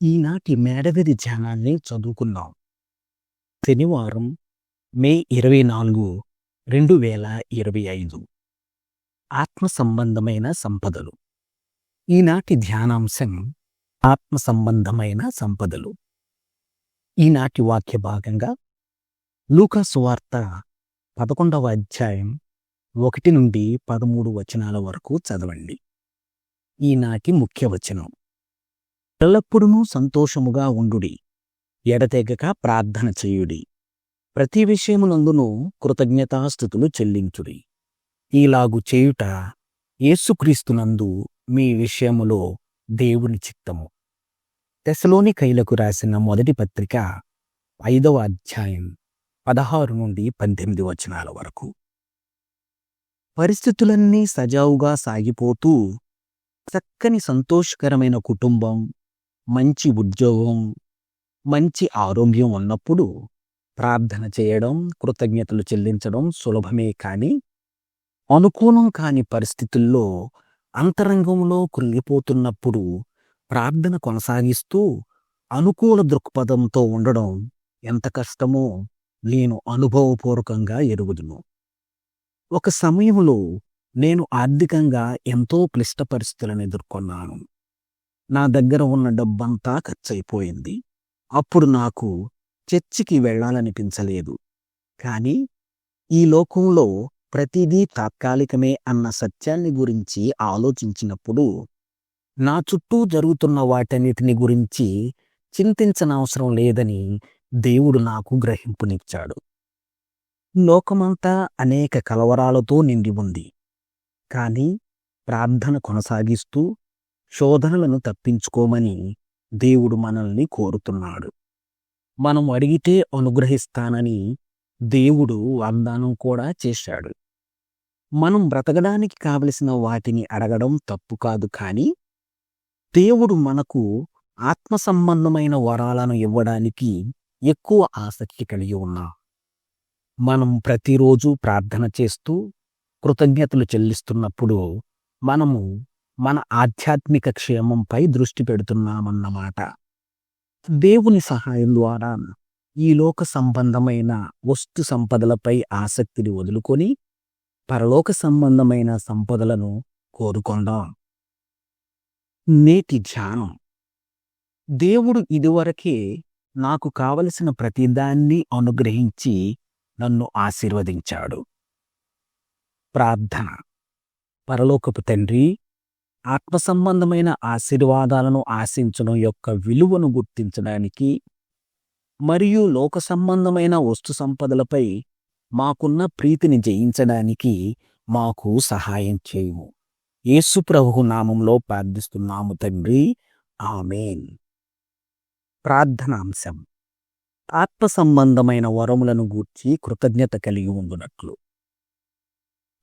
ఈనాటి మేడగది ధ్యానాన్ని చదువుకుందాం శనివారం మే ఇరవై నాలుగు రెండు వేల ఇరవై ఐదు. ఆత్మ సంబంధమైన సంపదలు. ఈనాటి ధ్యానాంశం ఆత్మ సంబంధమైన సంపదలు. ఈనాటి వాక్య భాగంగా లూకాసువార్త పదకొండవ అధ్యాయం ఒకటి నుండి పదమూడు వచనాల వరకు చదవండి. ఈనాటి ముఖ్య వచనం. ఎల్లప్పుడూ సంతోషముగా ఉండుడి. ఎడతెగక ప్రార్థన చేయుడి. ప్రతి విషయమునందును కృతజ్ఞతాస్థుతులు చెల్లించుడి. ఈలాగు చేయుట యేసుక్రీస్తునందు మీ విషయములో దేవుని చిత్తము. తెసలోని కైలకు రాసిన మొదటి పత్రిక ఐదవ అధ్యాయం పదహారు నుండి పద్దెనిమిది వచనాల వరకు. పరిస్థితులన్నీ సజావుగా సాగిపోతూ చక్కని సంతోషకరమైన కుటుంబం మంచి ఉద్యోగం మంచి ఆరోగ్యం ఉన్నప్పుడు ప్రార్థన చేయడం కృతజ్ఞతలు చెల్లించడం సులభమే కాని అనుకూలం కాని పరిస్థితుల్లో అంతరంగంలో కృంగిపోతున్నప్పుడు ప్రార్థన కొనసాగిస్తూ అనుకూల దృక్పథంతో ఉండడం ఎంత కష్టమో నేను అనుభవపూర్వకంగా ఎరుగుదును. ఒక సమయంలో నేను ఆర్థికంగా ఎంతో క్లిష్ట పరిస్థితులను ఎదుర్కొన్నాను. నా దగ్గర ఉన్న డబ్బంతా ఖర్చయిపోయింది. అప్పుడు నాకు చర్చికి వెళ్ళాలనిపించలేదు. కానీ ఈ లోకంలో ప్రతిదీ తాత్కాలికమే అన్న సత్యాన్ని గురించి ఆలోచించినప్పుడు నా చుట్టూ జరుగుతున్న వాటన్నిటిని గురించి చింతించనవసరం లేదని దేవుడు నాకు గ్రహింపునిచ్చాడు. లోకమంతా అనేక కలవరాలతో నిండి ఉంది. కానీ ప్రార్థన కొనసాగిస్తూ శోధనలను తప్పించుకోమని దేవుడు మనల్ని కోరుతున్నాడు. మనం అడిగితే అనుగ్రహిస్తానని దేవుడు వాగ్దానం కూడా చేశాడు. మనం బ్రతకడానికి కావలసిన వాటిని అడగడం తప్పు కాదు కానీ దేవుడు మనకు ఆత్మ సంబంధమైన వరాలను ఇవ్వడానికి ఎక్కువ ఆసక్తి కలిగి ఉన్నాం మనం ప్రతిరోజు ప్రార్థన చేస్తూ కృతజ్ఞతలు చెల్లిస్తున్నప్పుడు మనము మన ఆధ్యాత్మిక క్షేమంపై దృష్టి పెడుతున్నామన్నమాట. దేవుని సహాయం ద్వారా ఈ లోక సంబంధమైన వస్తు సంపదలపై ఆసక్తిని వదులుకొని పరలోక సంబంధమైన సంపదలను కోరుకుందాం. నేటి ధ్యానం. దేవుడు ఇదివరకే నాకు కావలసిన ప్రతిదాన్ని అనుగ్రహించి నన్ను ఆశీర్వదించాడు. ప్రార్థన. పరలోకపు తండ్రి ఆత్మ సంబంధమైన ఆశీర్వాదాలను ఆశించడం యొక్క విలువను గుర్తించడానికి మరియు లోక సంబంధమైన వస్తు సంపదలపై మాకున్న ప్రీతిని జయించడానికి మాకు సహాయం చేయము. యేసుప్రభు నామంలో ప్రార్థిస్తున్నాము తండ్రి. ఆమెన్. ప్రార్థనాంశం. ఆత్మ సంబంధమైన వరములను గూర్చి కృతజ్ఞత కలిగి ఉండునట్లు.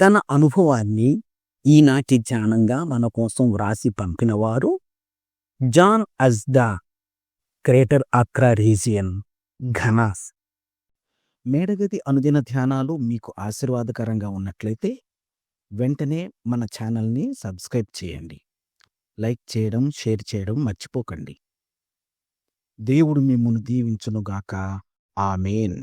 తన అనుభవాన్ని ఈనాటి ధ్యానంగా మన కోసం వ్రాసి పంపినవారు జాన్ అజ్దా గ్రేటర్ అక్రా రీజియన్ ఘనాస్. మేడగది అనుదిన ధ్యానాలు మీకు ఆశీర్వాదకరంగా ఉన్నట్లయితే వెంటనే మన ఛానల్ని సబ్స్క్రైబ్ చేయండి. లైక్ చేయడం షేర్ చేయడం మర్చిపోకండి. దేవుడు మిమ్మల్ని దీవించునుగాక. ఆమెన్.